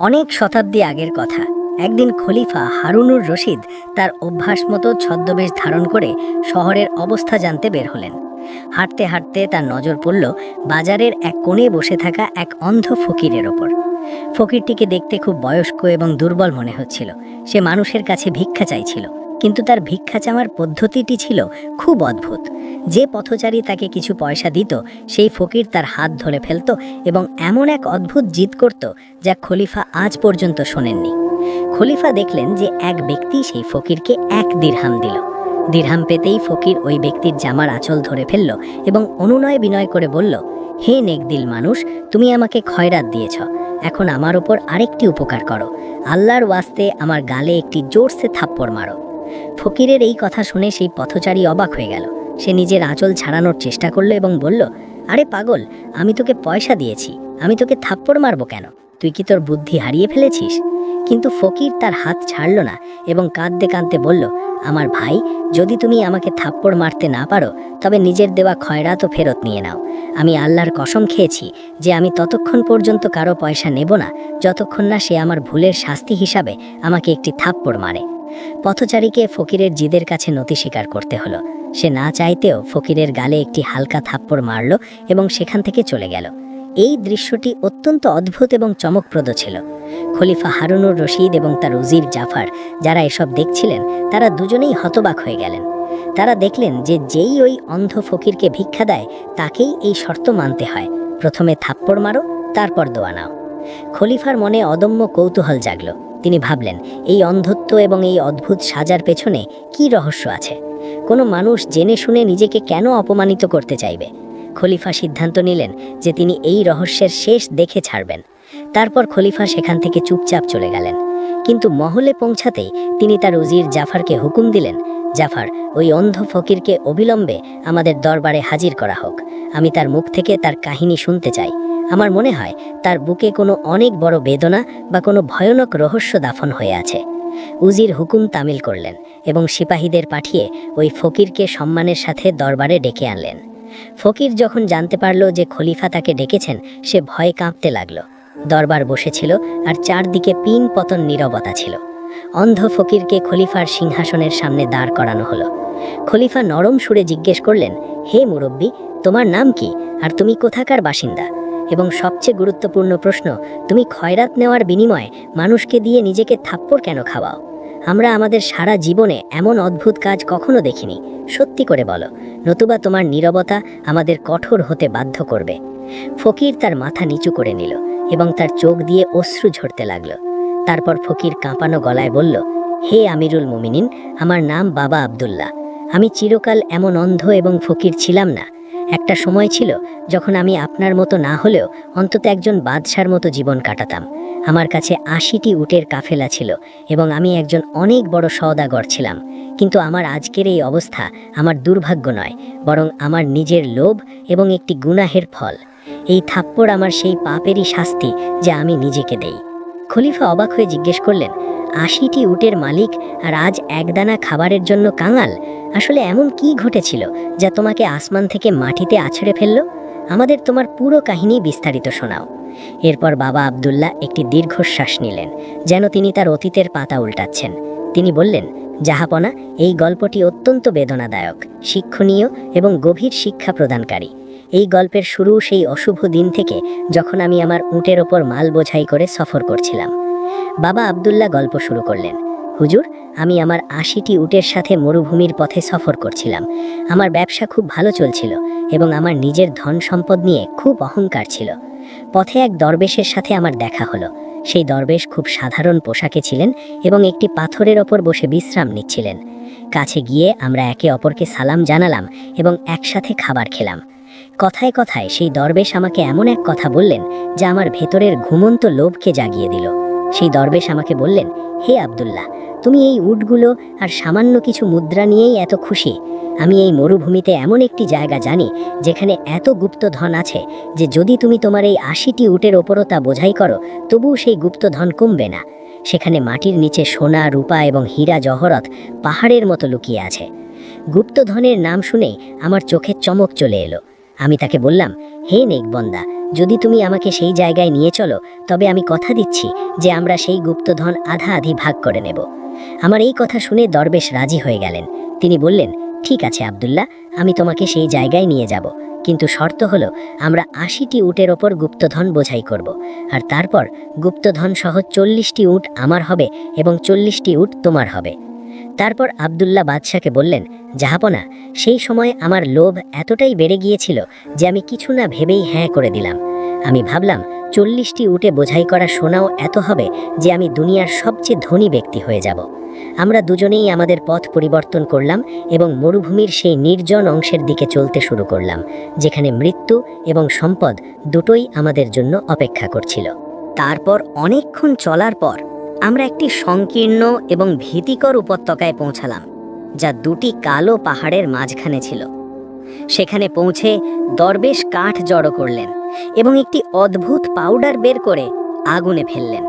অনেক শতাব্দী আগের কথা। একদিন খলিফা হারুনুর রশিদ তার অভ্যাস মতো ছদ্মবেশ ধারণ করে শহরের অবস্থা জানতে বের হলেন। হাঁটতে হাঁটতে তার নজর পড়ল বাজারের এক কোণে বসে থাকা এক অন্ধ ফকিরের ওপর। ফকিরটিকে দেখতে খুব বয়স্ক এবং দুর্বল মনে হচ্ছিল। সে মানুষের কাছে ভিক্ষা চাইছিল। কিন্তু তার ভিক্ষা চাওয়ার পদ্ধতিটি ছিল খুব অদ্ভুত। যে পথচারী তাকে কিছু পয়সা দিত, সেই ফকির তার হাত ধরে ফেলত এবং এমন এক অদ্ভুত জিদ করত যা খলিফা আজ পর্যন্ত শোনেননি। খলিফা দেখলেন যে এক ব্যক্তি সেই ফকিরকে এক দিরহাম দিল। দিরহাম পেতেই ফকির ওই ব্যক্তির জামার আঁচল ধরে ফেলল এবং অনুনয় বিনয় করে বলল, হে নেকদিল মানুষ, তুমি আমাকে খয়রাত দিয়েছ। এখন আমার ওপর আরেকটি উপকার করো। আল্লাহর ওয়াস্তে আমার গালে একটি জোরসে থাপ্পড় মারো। ফকিরের এই কথা শুনে সেই পথচারী অবাক হয়ে গেল। সে নিজের আঁচল ছাড়ানোর চেষ্টা করল এবং বলল, আরে পাগল, আমি তোকে পয়সা দিয়েছি। আমি তোকে থাপ্পড় মারবো কেন? তুই কি তোর বুদ্ধি হারিয়ে ফেলেছিস? কিন্তু ফকির তার হাত ছাড়ল না এবং কাঁদতে কাঁদতে বলল, আমার ভাই, যদি তুমি আমাকে থাপ্পড় মারতে না পারো, তবে নিজের দেওয়া খয়রাতও ফেরত নিয়ে নাও। আমি আল্লাহর কসম খেয়েছি যে আমি ততক্ষণ পর্যন্ত কারও পয়সা নেব না, যতক্ষণ না সে আমার ভুলের শাস্তি হিসাবে আমাকে একটি থাপ্পড় মারে। পথচারীকে ফকিরের জিদের কাছে নতি স্বীকার করতে হলো। সে না চাইতেও ফকিরের গালে একটি হালকা থাপ্পড় মারল এবং সেখান থেকে চলে গেল। এই দৃশ্যটি অত্যন্ত অদ্ভুত এবং চমকপ্রদ ছিল। খলিফা হারুনুর রশিদ এবং তার উজির জাফার যারা এসব দেখছিলেন, তারা দুজনেই হতবাক হয়ে গেলেন। তারা দেখলেন যে যেই ওই অন্ধ ফকিরকে ভিক্ষা দেয়, তাকেই এই শর্ত মানতে হয়। প্রথমে থাপ্পড় মারো, তারপর দোয়া নাও। খলিফার মনে অদম্য কৌতূহল জাগল। তিনি ভাবলেন, এই অন্ধত্ব এবং এই অদ্ভুত সাজার পেছনে কি রহস্য আছে? কোনো মানুষ জেনে শুনে নিজেকে কেন অপমানিত করতে চাইবে? খলিফা সিদ্ধান্ত নিলেন যে তিনি এই রহস্যের শেষ দেখে ছাড়বেন। তারপর খলিফা সেখান থেকে চুপচাপ চলে গেলেন। কিন্তু মহলে পৌঁছাতেই তিনি তার উজির জাফারকে হুকুম দিলেন, জাফার, ওই অন্ধ ফকিরকে অবিলম্বে আমাদের দরবারে হাজির করা হোক। আমি তার মুখ থেকে তার কাহিনী শুনতে চাই। আমার মনে হয় তার বুকে কোনো অনেক বড় বেদনা বা কোনো ভয়ানক রহস্য দাফন হয়ে আছে। উজির হুকুম তামিল করলেন এবং সিপাহীদের পাঠিয়ে ওই ফকিরকে সম্মানের সাথে দরবারে ডেকে আনলেন। ফকির যখন জানতে পারল যে খলিফা তাকে ডেকেছেন, সে ভয়ে কাঁপতে লাগল। দরবার বসেছিল আর চারদিকে পিন পতন নীরবতা ছিল। অন্ধ ফকিরকে খলিফার সিংহাসনের সামনে দাঁড় করানো হলো। খলিফা নরম সুরে জিজ্ঞেস করলেন, হে মুরব্বী, তোমার নাম কি? আর তুমি কোথাকার বাসিন্দা? এবং সবচেয়ে গুরুত্বপূর্ণ প্রশ্ন, তুমি খয়রাত নেওয়ার বিনিময়ে মানুষকে দিয়ে নিজেকে থাপ্পড় কেন খাওয়াও? আমরা আমাদের সারা জীবনে এমন অদ্ভুত কাজ কখনো দেখিনি। সত্যি করে বলো, নতুবা তোমার নীরবতা আমাদের কঠোর হতে বাধ্য করবে। ফকির তার মাথা নিচু করে নিল এবং তার চোখ দিয়ে অশ্রু ঝরতে লাগল। তারপর ফকির কাঁপানো গলায় বলল, হে আমিরুল মুমিনিন, আমার নাম বাবা আব্দুল্লাহ। আমি চিরকাল এমন অন্ধ এবং ফকির ছিলাম না একটা সময় ছিল যখন আমি আপনার মতো না হলেও অন্তত একজন বাদশার মতো জীবন কাটাতাম। আমার কাছে আশিটি উটের কাফেলা ছিল এবং আমি একজন অনেক বড় সওদাগর ছিলাম। কিন্তু আমার আজকের এই অবস্থা আমার দুর্ভাগ্য নয়, বরং আমার নিজের লোভ এবং একটি গুনাহের ফল। এই থাপ্পড় আমার সেই পাপেরই শাস্তি যা আমি নিজেকে দেই। খলিফা অবাক হয়ে জিজ্ঞেস করলেন আশিটি উটের মালিক আর আজ একদানা খাবারের জন্য কাঙাল। আসলে এমন কি ঘটেছিল যা তোমাকে আসমান থেকে মাটিতে আছড়ে ফেলল? আমাদের তোমার পুরো কাহিনী বিস্তারিত শোনাও। এরপর বাবা আবদুল্লাহ একটি দীর্ঘশ্বাস নিলেন, যেন তিনি তার অতীতের পাতা উল্টাচ্ছেন। তিনি বললেন, জাহাপনা, এই গল্পটি অত্যন্ত বেদনাদায়ক, শিক্ষণীয় এবং গভীর শিক্ষা প্রদানকারী। এই গল্পের শুরু সেই অশুভ দিন থেকে যখন আমি আমার উটের ওপর মাল বোঝাই করে সফর করছিলাম। বাবা আবদুল্লাহ গল্প শুরু করলেন। হুজুর, আমি আমার আশিটি উটের সাথে মরুভূমির পথে সফর করছিলাম। আমার ব্যবসা খুব ভালো চলছিল এবং আমার নিজের ধন সম্পদ নিয়ে খুব অহংকার ছিল। পথে এক দরবেশের সাথে আমার দেখা হলো। সেই দরবেশ খুব সাধারণ পোশাকে ছিলেন এবং একটি পাথরের ওপর বসে বিশ্রাম নিচ্ছিলেন। কাছে গিয়ে আমরা একে অপরকে সালাম জানালাম এবং একসাথে খাবার খেলাম। কথায় কথায় সেই দরবেশ আমাকে এমন এক কথা বললেন যা আমার ভেতরের ঘুমন্ত লোভকে জাগিয়ে দিল। সেই দরবেশ আমাকে বললেন, হে আব্দুল্লাহ, তুমি এই উটগুলো আর সামান্য কিছু মুদ্রা নিয়েই এত খুশি। আমি এই মরুভূমিতে এমন একটি জায়গা জানি, যেখানে এত গুপ্তধন আছে যে যদি তুমি তোমার এই আশিটি উটের ওপরও তা বোঝাই করো, তবুও সেই গুপ্তধন কমবে না। সেখানে মাটির নিচে সোনা, রূপা এবং হীরা জহরত পাহাড়ের মতো লুকিয়ে আছে। গুপ্তধনের নাম শুনেই আমার চোখের চমক চলে এলো। আমি তাকে বললাম, হে নেকবন্দা, যদি তুমি আমাকে সেই জায়গায় নিয়ে চলো, তবে আমি কথা দিচ্ছি যে আমরা সেই গুপ্তধন আধা আধি ভাগ করে নেব। আমার এই কথা শুনে দরবেশ রাজি হয়ে গেলেন। তিনি বললেন, ঠিক আছে আব্দুল্লাহ, আমি তোমাকে সেই জায়গায় নিয়ে যাব। কিন্তু শর্ত হলো, আমরা আশিটি উটের ওপর গুপ্তধন বোঝাই করব। আর তারপর গুপ্তধন সহ চল্লিশটি উট আমার হবে এবং চল্লিশটি উট তোমার হবে। তারপর আবদুল্লাহ বাদশাকে বললেন জাহাপনা সেই সময় আমার লোভ এতটাই বেড়ে গিয়েছিল যে আমি কিছু না ভেবেই হ্যাঁ করে দিলাম। আমি ভাবলাম, চল্লিশটি উটে বোঝাই করা সোনাও এত হবে যে আমি দুনিয়ার সবচেয়ে ধনী ব্যক্তি হয়ে যাব। আমরা দুজনেই আমাদের পথ পরিবর্তন করলাম এবং মরুভূমির সেই নির্জন অংশের দিকে চলতে শুরু করলাম, যেখানে মৃত্যু এবং সম্পদ দুটোই আমাদের জন্য অপেক্ষা করছিল। তারপর অনেকক্ষণ চলার পর আমরা একটি সংকীর্ণ এবং ভীতিকর উপত্যকায় পৌঁছালাম, যা দুটি কালো পাহাড়ের মাঝখানে ছিল। সেখানে পৌঁছে দরবেশ কাঠ জড়ো করলেন এবং একটি অদ্ভুত পাউডার বের করে আগুনে ফেললেন।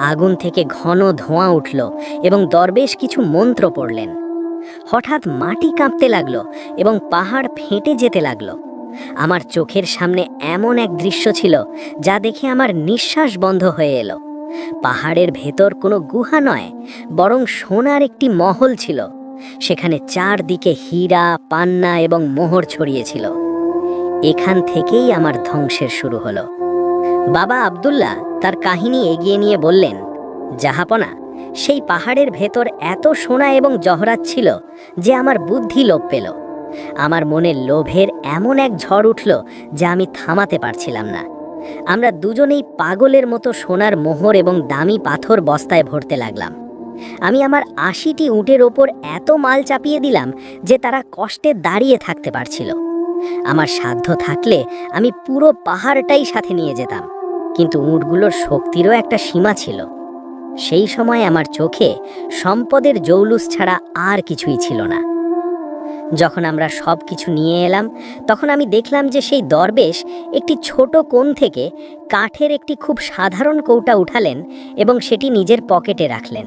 আগুন থেকে ঘন ধোঁয়া উঠল এবং দরবেশ কিছু মন্ত্র পড়লেন। হঠাৎ মাটি কাঁপতে লাগল এবং পাহাড় ফেটে যেতে লাগল। আমার চোখের সামনে এমন এক দৃশ্য ছিল যা দেখে আমার নিঃশ্বাস বন্ধ হয়ে এলো। পাহাড়ের ভেতর কোনো গুহা নয়, বরং সোনার একটি মহল ছিল। সেখানে চারদিকে হীরা, পান্না এবং মোহর ছড়িয়েছিল এখান থেকেই আমার ধ্বংসের শুরু হলো। বাবা আব্দুল্লাহ তার কাহিনী এগিয়ে নিয়ে বললেন, জাহাপনা, সেই পাহাড়ের ভেতর এত সোনা এবং জহরাত ছিল যে আমার বুদ্ধি লোভ পেল। আমার মনে লোভের এমন এক ঝড় উঠল যা আমি থামাতে পারছিলাম না। আমরা দুজনেই পাগলের মতো সোনার মোহর এবং দামি পাথর বস্তায় ভরতে লাগলাম। আমি আমার আশিটি উটের ওপর এত মাল চাপিয়ে দিলাম যে তারা কষ্টে দাঁড়িয়ে থাকতে পারছিল। আমার সাধ্য থাকলে আমি পুরো পাহাড়টাই সাথে নিয়ে যেতাম, কিন্তু উটগুলোর শক্তিরও একটা সীমা ছিল। সেই সময় আমার চোখে সম্পদের জৌলুস ছাড়া আর কিছুই ছিল না। যখন আমরা সব কিছু নিয়ে এলাম, তখন আমি দেখলাম যে সেই দরবেশ একটি ছোট কোণ থেকে কাঠের একটি খুব সাধারণ কৌটা উঠালেন এবং সেটি নিজের পকেটে রাখলেন।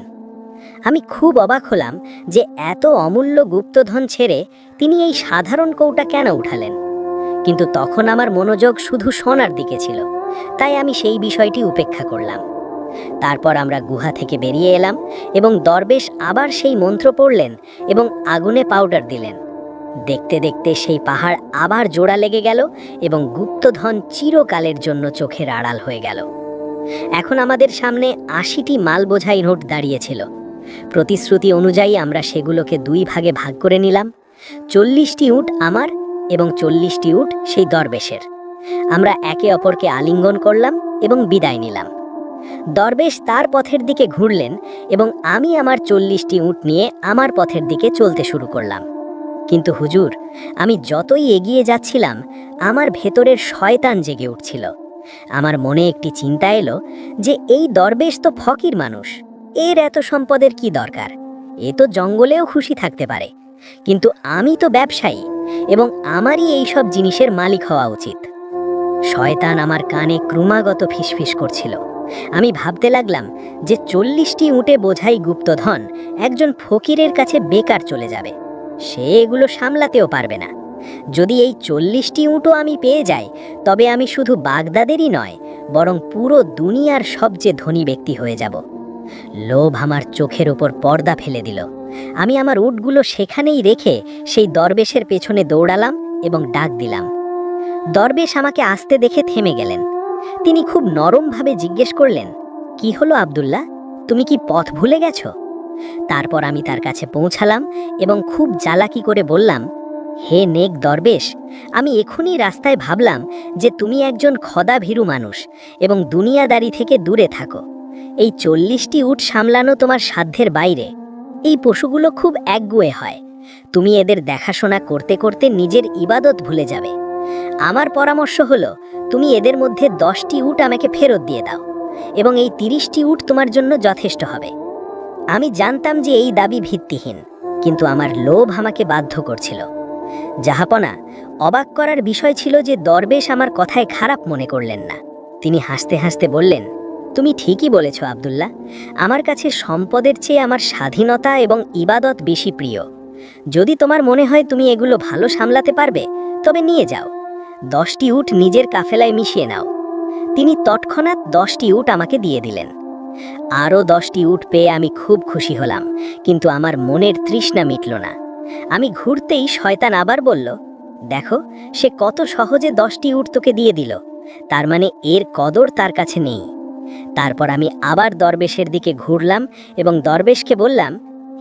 আমি খুব অবাক হলাম যে এত অমূল্য গুপ্তধন ছেড়ে তিনি এই সাধারণ কৌটা কেন উঠালেন। কিন্তু তখন আমার মনোযোগ শুধু সোনার দিকে ছিল, তাই আমি সেই বিষয়টি উপেক্ষা করলাম। তারপর আমরা গুহা থেকে বেরিয়ে এলাম এবং দরবেশ আবার সেই মন্ত্র পড়লেন এবং আগুনে পাউডার দিলেন। দেখতে দেখতে সেই পাহাড় আবার জোড়া লেগে গেল এবং গুপ্তধন চিরকালের জন্য চোখের আড়াল হয়ে গেল। এখন আমাদের সামনে আশিটি মাল বোঝাই নোট দাঁড়িয়েছিল। প্রতিশ্রুতি অনুযায়ী আমরা সেগুলোকে দুই ভাগে ভাগ করে নিলাম। চল্লিশটি উট আমার এবং চল্লিশটি উট সেই দরবেশের। আমরা একে অপরকে আলিঙ্গন করলাম এবং বিদায় নিলাম। দরবেশ তার পথের দিকে ঘুরলেন এবং আমি আমার চল্লিশটি উট নিয়ে আমার পথের দিকে চলতে শুরু করলাম। কিন্তু হুজুর, আমি যতই এগিয়ে যাচ্ছিলাম, আমার ভেতরের শয়তান জেগে উঠছিল। আমার মনে একটি চিন্তা এলো যে এই দরবেশ তো ফকির মানুষ, এর এত সম্পদের কি দরকার? এ তো জঙ্গলেও খুশি থাকতে পারে। কিন্তু আমি তো ব্যবসায়ী এবং আমারই এই সব জিনিসের মালিক হওয়া উচিত। শয়তান আমার কানে ক্রমাগত ফিসফিস করছিল। আমি ভাবতে লাগলাম যে চল্লিশটি উটে বোঝাই গুপ্তধন একজন ফকিরের কাছে বেকার চলে যাবে। সে এগুলো সামলাতেও পারবে না। যদি এই চল্লিশটি উটও আমি পেয়ে যাই, তবে আমি শুধু বাগদাদেরই নয়, বরং পুরো দুনিয়ার সবচেয়ে ধনী ব্যক্তি হয়ে যাব। লোভ আমার চোখের ওপর পর্দা ফেলে দিল। আমি আমার উটগুলো সেখানেই রেখে সেই দরবেশের পেছনে দৌড়ালাম এবং ডাক দিলাম। দরবেশ আমাকে আসতে দেখে থেমে গেলেন। তিনি খুব নরমভাবে জিজ্ঞেস করলেন, কি হলো আব্দুল্লাহ? তুমি কি পথ ভুলে গেছো? তারপর আমি তার কাছে পৌঁছালাম এবং খুব জ্বালাকি করে বললাম, হে নেক দরবেশ, আমি এখনই রাস্তায় ভাবলাম যে তুমি একজন খদা ভীরু মানুষ এবং দুনিয়াদারি থেকে দূরে থাকো। এই চল্লিশটি উট সামলানো তোমার সাধ্যের বাইরে। এই পশুগুলো খুব একগুয়ে হয়। তুমি এদের দেখাশোনা করতে করতে নিজের ইবাদত ভুলে যাবে। আমার পরামর্শ হলো, তুমি এদের মধ্যে দশটি উট আমাকে ফেরত দিয়ে দাও, এবং এই তিরিশটি উট তোমার জন্য যথেষ্ট হবে। আমি জানতাম যে এই দাবি ভিত্তিহীন, কিন্তু আমার লোভ আমাকে বাধ্য করছিল। জাহাপনা অবাক করার বিষয় ছিল যে দরবেশ আমার কথায় খারাপ মনে করলেন না। তিনি হাসতে হাসতে বললেন, তুমি ঠিকই বলেছ, আবদুল্লাহ। আমার কাছে সম্পদের চেয়ে আমার স্বাধীনতা এবং ইবাদত বেশি প্রিয়। যদি তোমার মনে হয় তুমি এগুলো ভালো সামলাতে পারবে, তবে নিয়ে যাও। দশটি উট নিজের কাফেলায় মিশিয়ে নাও। তিনি তৎক্ষণাৎ দশটি উট আমাকে দিয়ে দিলেন। আরও দশটি উট পেয়ে আমি খুব খুশি হলাম, কিন্তু আমার মনের তৃষ্ণা মিটল না। আমি ঘুরতেই শয়তান আবার বলল, দেখো, সে কত সহজে দশটি উট তোকে দিয়ে দিল। তার মানে এর কদর তার কাছে নেই। তারপর আমি আবার দরবেশের দিকে ঘুরলাম এবং দরবেশকে বললাম,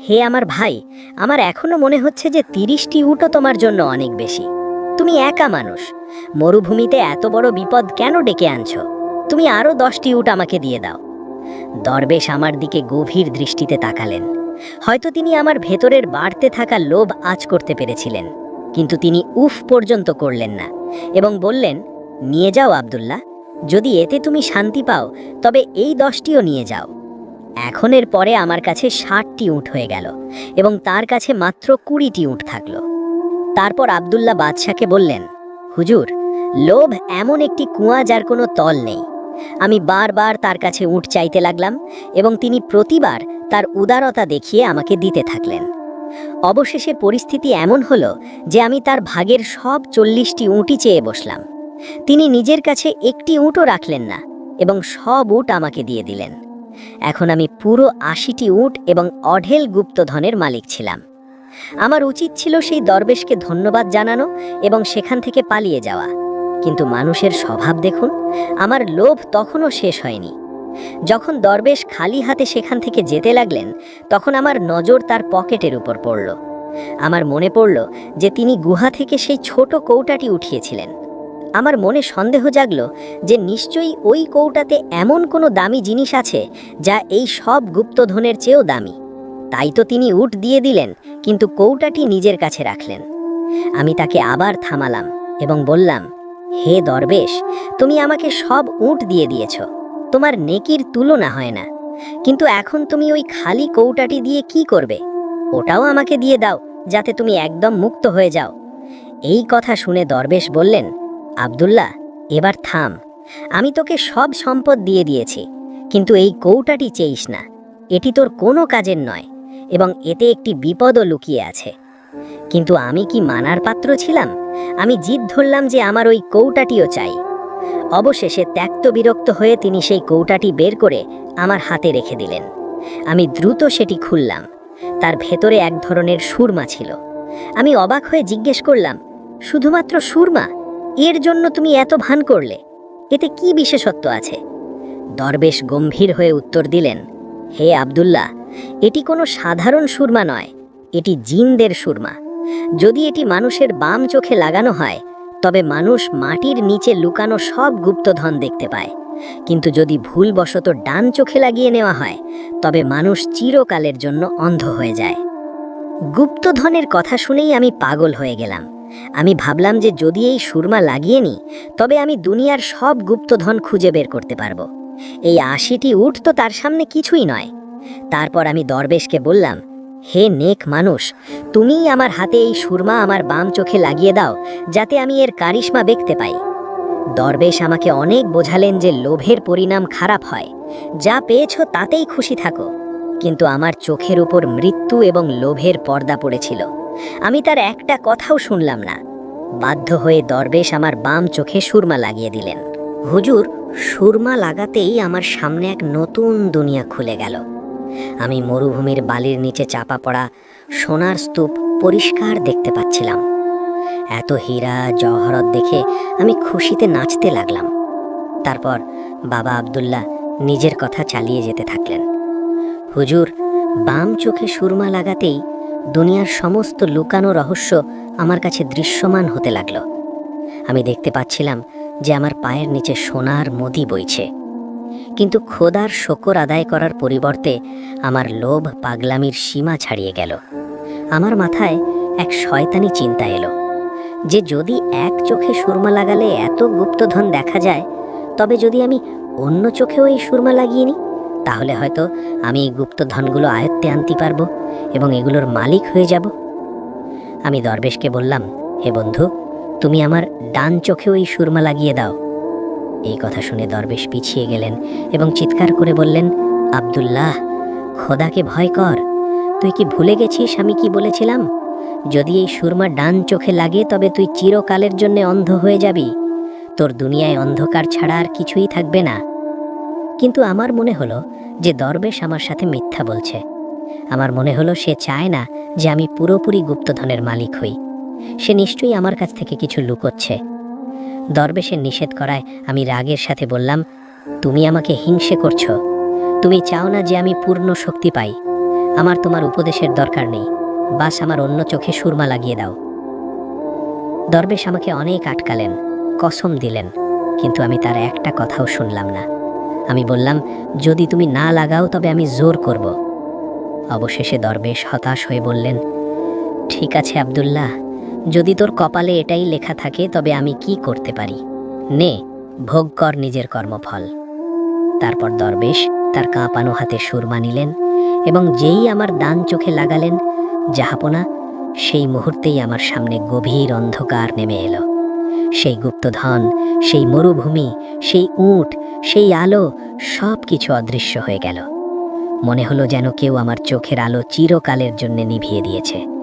হে আমার ভাই, আমার এখনও মনে হচ্ছে যে তিরিশটি উটও তোমার জন্য অনেক বেশি। তুমি একা মানুষ। মরুভূমিতে এত বড় বিপদ কেন ডেকে আনছো? তুমি আরও দশটি উট আমাকে দিয়ে দাও। দরবেশ আমার দিকে গভীর দৃষ্টিতে তাকালেন। হয়তো তিনি আমার ভেতরের বাড়তে থাকা লোভ আজ করতে পেরেছিলেন, কিন্তু তিনি উফ পর্যন্ত করলেন না এবং বললেন, নিয়ে যাও আব্দুল্লাহ, যদি এতে তুমি শান্তি পাও, তবে এই দশটিও নিয়ে যাও। এখনের পরে আমার কাছে ষাটটি উঠ হয়ে গেল এবং তার কাছে মাত্র কুড়িটি উঠ থাকল। তারপর আব্দুল্লাহ বাদশাকে বললেন, হুজুর, লোভ এমন একটি কুয়া যার কোনো তল নেই। আমি বারবার তার কাছে উঠ চাইতে লাগলাম এবং তিনি প্রতিবার তার উদারতা দেখিয়ে আমাকে দিতে থাকলেন। অবশেষে পরিস্থিতি এমন হলো যে আমি তার ভাগের সব চল্লিশটি উঁটি চেয়ে বসলাম। তিনি নিজের কাছে একটি উঁটও রাখলেন না এবং সব উট আমাকে দিয়ে দিলেন। এখন আমি পুরো আশিটি উট এবং অঢেল গুপ্তধনের মালিক ছিলাম। আমার উচিত ছিল সেই দরবেশকে ধন্যবাদ জানানো এবং সেখান থেকে পালিয়ে যাওয়া। কিন্তু মানুষের স্বভাব দেখুন, আমার লোভ তখনও শেষ হয়নি। যখন দরবেশ খালি হাতে সেখান থেকে যেতে লাগলেন, তখন আমার নজর তার পকেটের উপর পড়ল। আমার মনে পড়ল যে তিনি গুহা থেকে সেই ছোট কৌটাটি উঠিয়েছিলেন। আমার মনে সন্দেহ জাগল যে নিশ্চয়ই ওই কৌটাতে এমন কোনো দামি জিনিস আছে যা এই সব গুপ্তধনের চেয়েও দামি। তাই তো তিনি উট দিয়ে দিলেন, কিন্তু কৌটাটি নিজের কাছে রাখলেন। আমি তাকে আবার থামালাম এবং বললাম, হে দরবেশ, তুমি আমাকে সব উট দিয়ে দিয়েছ। তোমার নেকির তুলনা হয় না। কিন্তু এখন তুমি ওই খালি কৌটাটি দিয়ে কি করবে? ওটাও আমাকে দিয়ে দাও, যাতে তুমি একদম মুক্ত হয়ে যাও। এই কথা শুনে দরবেশ বললেন, আব্দুল্লাহ, এবার থাম। আমি তোকে সব সম্পদ দিয়ে দিয়েছি, কিন্তু এই কৌটাটি চেইস না। এটি তোর কোনো কাজের নয়। এবং এতে একটি বিপদও লুকিয়ে আছে। কিন্তু আমি কি মানার পাত্র ছিলাম? আমি জিদ ধরলাম যে আমার ওই কৌটাটিও চাই। অবশেষে ত্যক্ত বিরক্ত হয়ে তিনি সেই কৌটাটি বের করে আমার হাতে রেখে দিলেন। আমি দ্রুত সেটি খুললাম। তার ভেতরে এক ধরনের সুরমা ছিল। আমি অবাক হয়ে জিজ্ঞেস করলাম, শুধুমাত্র সুরমা? এর জন্য তুমি এত ভান করলে? এতে কি বিশেষত্ব আছে? দরবেশ গম্ভীর হয়ে উত্তর দিলেন হে আব্দুল্লাহ, এটি কোনো সাধারণ সুরমা নয়, এটি জিনদের সুরমা। যদি এটি মানুষের বাম চোখে লাগানো হয়, তবে মানুষ মাটির নিচে লুকানো সব গুপ্তধন দেখতে পায়। কিন্তু যদি ভুলবশত ডান চোখে লাগিয়ে নেওয়া হয়, তবে মানুষ চিরকালের জন্য অন্ধ হয়ে যায়। গুপ্তধনের কথা শুনেই আমি পাগল হয়ে গেলাম। আমি ভাবলাম যে যদি এই সুরমা লাগিয়ে নিই তবে আমি দুনিয়ার সব গুপ্তধন খুঁজে বের করতে পারব। এই আশিটি উঠ তো তার সামনে কিছুই নয়। তারপর আমি দরবেশকে বললাম, হে নেক মানুষ, তুমিই আমার হাতে এই সুরমা আমার বাম চোখে লাগিয়ে দাও, যাতে আমি এর কারিশমা দেখতে পাই। দরবেশ আমাকে অনেক বোঝালেন যে লোভের পরিণাম খারাপ হয়। যা পেয়েছ তাতেই খুশি থাকো। কিন্তু আমার চোখের উপর মৃত্যু এবং লোভের পর্দা পড়েছিল। আমি তার একটা কথাও শুনলাম না। বাধ্য হয়ে দরবেশ আমার বাম চোখে সুরমা লাগিয়ে দিলেন। হুজুর, সুরমা লাগাতেই আমার সামনে এক নতুন দুনিয়া খুলে গেল। আমি মরুভূমির বালির নিচে চাপা পড়া সোনার স্তূপ পরিষ্কার দেখতে পাচ্ছিলাম। এত হীরা, জহরত দেখে আমি খুশিতে নাচতে লাগলাম। তারপর বাবা আব্দুল্লাহ নিজের কথা চালিয়ে যেতে থাকলেন। হুজুর, বাম চোখে সুরমা লাগাতেই দুনিয়ার সমস্ত লুকানো রহস্য আমার কাছে দৃশ্যমান হতে লাগল। আমি দেখতে পাচ্ছিলাম যে আমার পায়ের নিচে সোনার মদি বইছে। কিন্তু খোদার শকর আদায় করার পরিবর্তে আমার লোভ পাগলামির সীমা ছাড়িয়ে গেল। আমার মাথায় এক শয়তানি চিন্তা এলো, যে যদি এক চোখে সুরমা লাগালে এত গুপ্তধন দেখা যায়, তবে যদি আমি অন্য চোখেও এই সুরমা লাগিয়ে নিই, তাহলে হয়তো আমি এই গুপ্তধনগুলো আয়ত্তে আনতে পারব এবং এগুলোর মালিক হয়ে যাব। আমি দরবেশকে বললাম, হে বন্ধু তুমি আমার ডান চোখেও এই সুরমা লাগিয়ে দাও। এই কথা শুনে দরবেশ পিছিয়ে গেলেন এবং চিৎকার করে বললেন, আব্দুল্লাহ, খোদাকে ভয় কর। তুই কি ভুলে গেছিস আমি কি বলেছিলাম? যদি এই সুরমা ডান চোখে লাগে তবে তুই চিরকালের জন্য অন্ধ হয়ে যাবি। তোর দুনিয়ায় অন্ধকার ছাড়া আর কিছুই থাকবে না। কিন্তু আমার মনে হলো যে দরবেশ আমার সাথে মিথ্যা বলছে। আমার মনে হলো সে চায় না যে আমি পুরোপুরি গুপ্তধনের মালিক হই। সে নিশ্চয়ই আমার কাছ থেকে কিছু লুকোচ্ছে। দরবেশের নিষেধ করায় আমি রাগের সাথে বললাম, তুমি আমাকে হিংসে করছ। তুমি চাও না যে আমি পূর্ণ শক্তি পাই। আমার তোমার উপদেশের দরকার নেই। বাস আমার অন্য চোখে সুরমা লাগিয়ে দাও। দরবেশ আমাকে অনেক আটকালেন, কসম দিলেন, কিন্তু আমি তার একটা কথাও শুনলাম না। আমি বললাম, যদি তুমি না লাগাও, তবে আমি জোর করব। অবশেষে দরবেশ হতাশ হয়ে বললেন, ঠিক আছে আব্দুল্লাহ যদি তোর কপালে এটাই লেখা থাকে, তবে আমি কি করতে পারি? নে, ভোগ কর নিজের কর্মফল। তারপর দরবেশ তার কাঁপানো হাতে সুরমা নিলেন এবং যেই আমার দান চোখে লাগালেন জাহাপনা সেই মুহূর্তেই আমার সামনে গভীর অন্ধকার নেমে এলো। সেই গুপ্তধন, সেই মরুভূমি, সেই উট, সেই আলো সব কিছু অদৃশ্য হয়ে গেল। মনে হলো যেন কেউ আমার চোখের আলো চিরকালের জন্য নিভিয়ে দিয়েছে।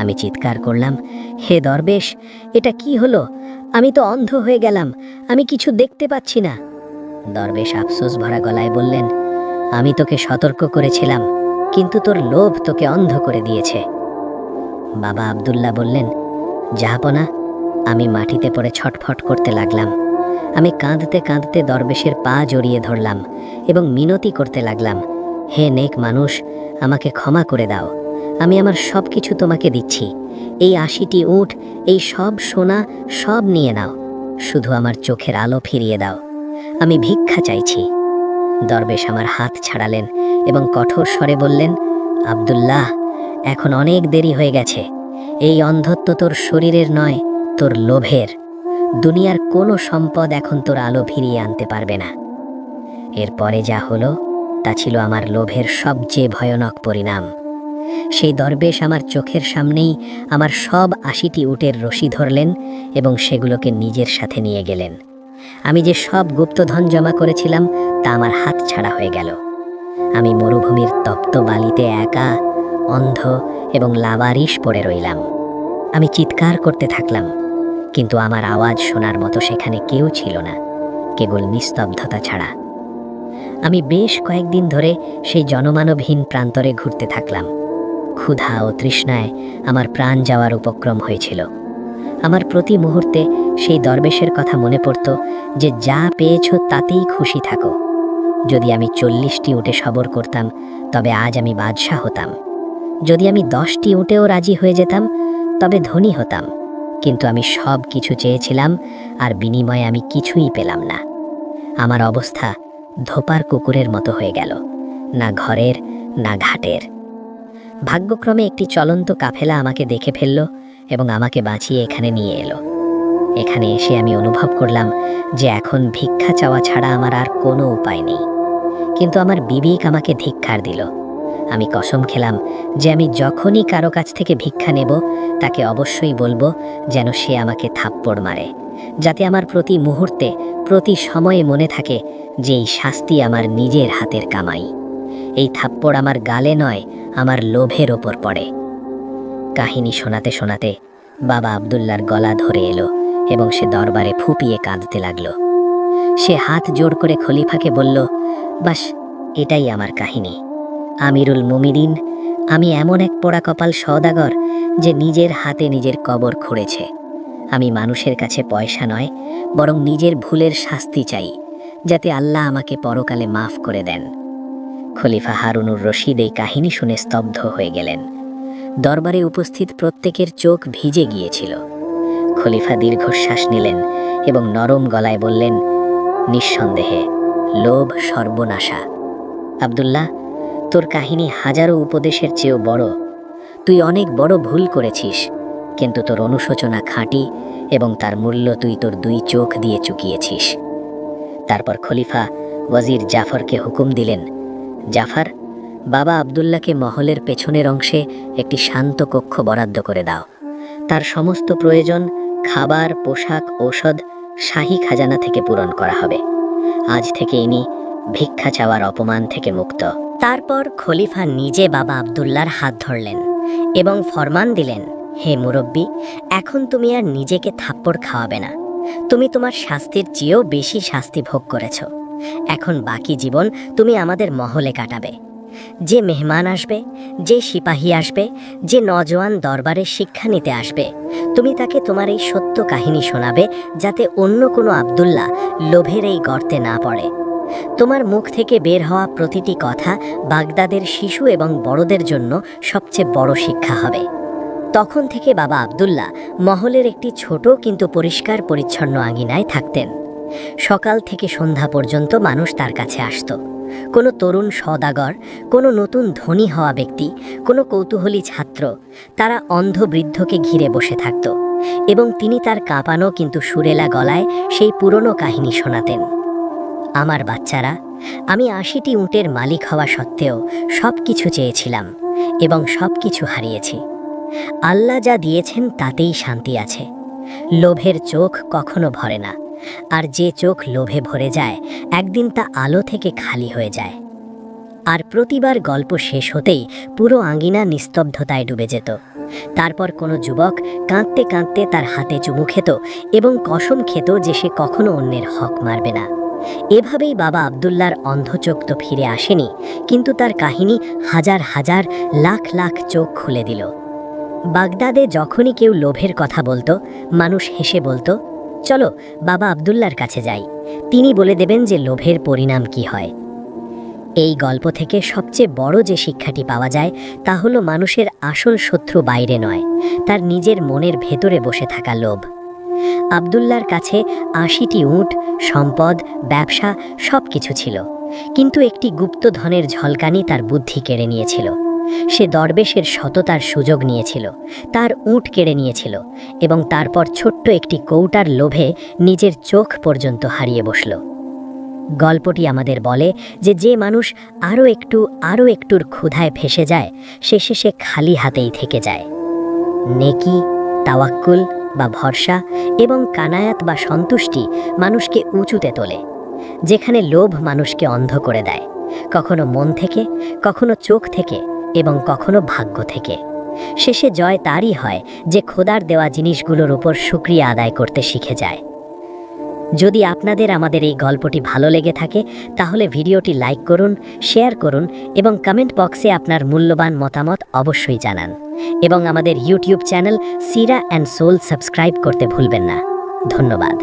আমি চিৎকার করলাম, হে দরবেশ, এটা কি হলো? আমি তো অন্ধ হয়ে গেলাম, আমি কিছু দেখতে পাচ্ছি না। দরবেশ আফসোস ভরা গলায় বললেন, আমি তোকে সতর্ক করেছিলাম, কিন্তু তোর লোভ তোকে অন্ধ করে দিয়েছে। বাবা আব্দুল্লাহ বললেন জাহাপনা আমি মাটিতে পড়ে ছটফট করতে লাগলাম। আমি কাঁদতে কাঁদতে দরবেশের পা জড়িয়ে ধরলাম এবং মিনতি করতে লাগলাম। হে নেক মানুষ, আমাকে ক্ষমা করে দাও। আমি আমার সব কিছু তোমাকে দিচ্ছি। এই আশিটি উট, এই সব সোনা, সব নিয়ে নাও। শুধু আমার চোখের আলো ফিরিয়ে দাও। আমি ভিক্ষা চাইছি। দরবেশ আমার হাত ছাড়ালেন এবং কঠোর স্বরে বললেন, আব্দুল্লাহ, এখন অনেক দেরি হয়ে গেছে। এই অন্ধত্ব তোর শরীরের নয়, তোর লোভের। দুনিয়ার কোনো সম্পদ এখন তোর আলো ফিরিয়ে আনতে পারবে না। এরপরে যা হলো, তা ছিল আমার লোভের সবচেয়ে ভয়ানক পরিণাম। সেই দরবেশ আমার চোখের সামনেই আমার সব আশিটি উটের রশি ধরলেন এবং সেগুলোকে নিজের সাথে নিয়ে গেলেন। আমি যে সব গুপ্তধন জমা করেছিলাম তা আমার হাত ছাড়া হয়ে গেল। আমি মরুভূমির তপ্ত বালিতে একা, অন্ধ এবং লাবারিশ পড়ে রইলাম। আমি চিৎকার করতে থাকলাম, কিন্তু আমার আওয়াজ শোনার মতো সেখানে কেউ ছিল না, কেবল নিস্তব্ধতা ছাড়া। আমি বেশ কয়েকদিন ধরে সেই জনমানবহীন প্রান্তরে ঘুরতে থাকলাম। ক্ষুধা ও তৃষ্ণায় আমার প্রাণ যাওয়ার উপক্রম হয়েছিল। আমার প্রতি মুহূর্তে সেই দরবেশের কথা মনে পড়ত যে যা পেয়েছ তাতেই খুশি থাকো। যদি আমি চল্লিশটি উটে সবর করতাম, তবে আজ আমি বাদশাহ হতাম। যদি আমি দশটি উটেও রাজি হয়ে যেতাম, তবে ধনী হতাম। কিন্তু আমি সব কিছু চেয়েছিলাম আর বিনিময়ে আমি কিছুই পেলাম না। আমার অবস্থা ধোপার কুকুরের মতো হয়ে গেল, না ঘরের, না ঘাটের। ভাগ্যক্রমে একটি চলন্ত কাফেলা আমাকে দেখে ফেলল এবং আমাকে বাঁচিয়ে এখানে নিয়ে এলো। এখানে এসে আমি অনুভব করলাম যে এখন ভিক্ষা চাওয়া ছাড়া আমার আর কোনো উপায় নেই। কিন্তু আমার বিবেক আমাকে ধিক্কার দিল। আমি কসম খেলাম যে আমি যখনই কারও কাছ থেকে ভিক্ষা নেব, তাকে অবশ্যই বলব যেন সে আমাকে থাপ্পড় মারে, যাতে আমার প্রতি মুহূর্তে, প্রতি সময়ে মনে থাকে যে এই শাস্তি আমার নিজের হাতের কামাই। এই থাপ্পড় আমার গালে নয়, আমার লোভের ওপর পড়ে। কাহিনী শোনাতে শোনাতে বাবা আবদুল্লার গলা ধরে এলো এবং সে দরবারে ফুপিয়ে কাঁদতে লাগল। সে হাত জোর করে খলিফাকে বলল, বাস, এটাই আমার কাহিনী। আমিরুল মুমিদিন আমি এমন এক পোড়া কপাল সওদাগর যে নিজের হাতে নিজের কবর খুঁড়েছে। আমি মানুষের কাছে পয়সা নয়, বরং নিজের ভুলের শাস্তি চাই, যাতে আল্লাহ আমাকে পরকালে মাফ করে দেন। খলিফা হারুনুর রশিদ এই কাহিনী শুনে স্তব্ধ হয়ে গেলেন। দরবারে উপস্থিত প্রত্যেকের চোখ ভিজে গিয়েছিল। খলিফা দীর্ঘশ্বাস নিলেন এবং নরম গলায় বললেন, নিঃসন্দেহে, লোভ সর্বনাশা। আব্দুল্লাহ, তোর কাহিনী হাজারো উপদেশের চেয়েও বড়। তুই অনেক বড় ভুল করেছিস, কিন্তু তোর অনুশোচনা খাঁটি এবং তার মূল্য তুই তোর দুই চোখ দিয়ে চুকিয়েছিস। তারপর খলিফা ওয়াজির জাফরকে হুকুম দিলেন জাফর, বাবা আবদুল্লাহকে মহলের পেছনের অংশে একটি শান্ত কক্ষ বরাদ্দ করে দাও। তার সমস্ত প্রয়োজন, খাবার, পোশাক, ঔষধ, শাহী খাজানা থেকে পূরণ করা হবে। আজ থেকে ইনি ভিক্ষা চাওয়ার অপমান থেকে মুক্ত। তারপর খলিফা নিজে বাবা আবদুল্লার হাত ধরলেন এবং ফরমান দিলেন, হে মুরব্বী, এখন তুমি আর নিজেকে থাপ্পড় খাওয়াবে না। তুমি তোমার শাস্তির চেয়েও বেশি শাস্তি ভোগ করেছ। এখন বাকি জীবন তুমি আমাদের মহলে কাটাবে। যে মেহমান আসবে, যে সিপাহী আসবে, যে নজওয়ান দরবারে শিক্ষা নিতে আসবে, তুমি তাকে তোমার এই সত্য কাহিনী শোনাবে যাতে অন্য কোনো আবদুল্লাহ লোভের এই গর্তে না পড়ে। তোমার মুখ থেকে বের হওয়া প্রতিটি কথা বাগদাদের শিশু এবং বড়দের জন্য সবচেয়ে বড় শিক্ষা হবে। তখন থেকে বাবা আবদুল্লাহ মহলের একটি ছোট কিন্তু পরিষ্কার পরিচ্ছন্ন আঙিনায় থাকতেন। সকাল থেকে সন্ধ্যা পর্যন্ত মানুষ তার কাছে আসত। কোনো তরুণ সদাগর কোনো নতুন ধনী হওয়া ব্যক্তি, কোনো কৌতূহলী ছাত্র, তারা অন্ধ বৃদ্ধকে ঘিরে বসে থাকত এবং তিনি তার কাঁপানো কিন্তু সুরেলা গলায় সেই পুরনো কাহিনী শোনাতেন। আমার বাচ্চারা, আমি আশিটি উটের মালিক হওয়া সত্ত্বেও সব কিছু চেয়েছিলাম এবং সব কিছু হারিয়েছি। আল্লাহ যা দিয়েছেন তাতেই শান্তি আছে। লোভের চোখ কখনো ভরে না। আর যে চোখ লোভে ভরে যায়, একদিন তা আলো থেকে খালি হয়ে যায়। আর প্রতিবার গল্প শেষ হতেই পুরো আঙ্গিনা নিস্তব্ধতায় ডুবে যেত। তারপর কোনো যুবক কাঁদতে কাঁদতে তার হাতে চুমু খেত এবং কসম খেত যে সে কখনো অন্যের হক মারবে না। এভাবেই বাবা আবদুল্লার অন্ধচোখ তো ফিরে আসেনি, কিন্তু তার কাহিনী হাজার হাজার লাখ লাখ চোখ খুলে দিল। বাগদাদে যখনই কেউ লোভের কথা বলতো, মানুষ হেসে বলতো চলো, বাবা আবদুল্লার কাছে যাই। তিনি বলে দেবেন যে লোভের পরিণাম কি হয়। এই গল্প থেকে সবচেয়ে বড় যে শিক্ষাটি পাওয়া যায়, তা হলো মানুষের আসল শত্রু বাইরে নয়, তার নিজের মনের ভেতরে বসে থাকা লোভ। আবদুল্লার কাছে আশিটি উট, সম্পদ, ব্যবসা সব কিছু ছিল, কিন্তু একটি গুপ্তধনের ঝলকানি তার বুদ্ধি কেড়ে নিয়েছিল। সে দরবেশের সততার সুযোগ নিয়েছিল, তার উট কেড়ে নিয়েছিল এবং তারপর ছোট্ট একটি কৌটার লোভে নিজের চোখ পর্যন্ত হারিয়ে বসল। গল্পটি আমাদের বলে যে যে মানুষ আরও একটু, আরও একটুর ক্ষুধায় ফেসে যায়, সে শেষে খালি হাতেই থেকে যায়। নেকি, তাওয়াক্কুল বা ভরসা এবং কানায়াত বা সন্তুষ্টি মানুষকে উঁচুতে তোলে, যেখানে লোভ মানুষকে অন্ধ করে দেয়, কখনো মন থেকে, কখনো চোখ থেকে এবং কখনো ভাগ্য থেকে। শেষে জয় তারই হয় যে খোদার দেওয়া জিনিসগুলোর উপর সুক্রিয়া আদায় করতে শিখে যায়। যদি আপনাদের আমাদের এই গল্পটি ভালো লেগে থাকে, তাহলে ভিডিওটি লাইক করুন, শেয়ার করুন এবং কমেন্ট বক্সে আপনার মূল্যবান মতামত অবশ্যই জানান। এবং আমাদের YouTube channel Sira and soul subscribe করতে ভুলবেন না। ধন্যবাদ।